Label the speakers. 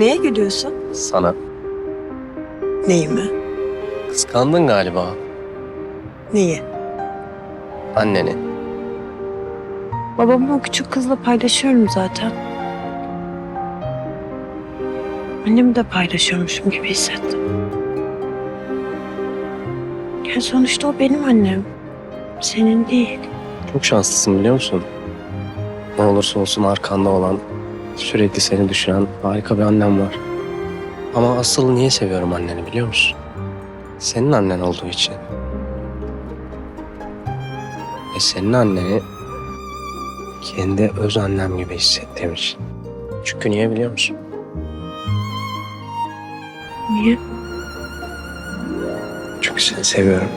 Speaker 1: Neye gülüyorsun?
Speaker 2: Sana.
Speaker 1: Neyime?
Speaker 2: Kıskandın galiba
Speaker 1: Neyi?
Speaker 2: anneni.
Speaker 1: Babamı o küçük kızla paylaşıyorum zaten. Annemi de paylaşıyormuşum gibi hissettim. Yani sonuçta o benim annem. Senin değil.
Speaker 2: Çok şanslısın biliyor musun? Ne olursa olsun arkanda olan, sürekli seni düşünen harika bir annem var. Ama asıl niye seviyorum anneni biliyor musun? Senin annen olduğu için. Ve senin anneni kendi öz annem gibi hissettiğim için. Çünkü niye biliyor musun?
Speaker 1: Niye?
Speaker 2: Çünkü seni seviyorum.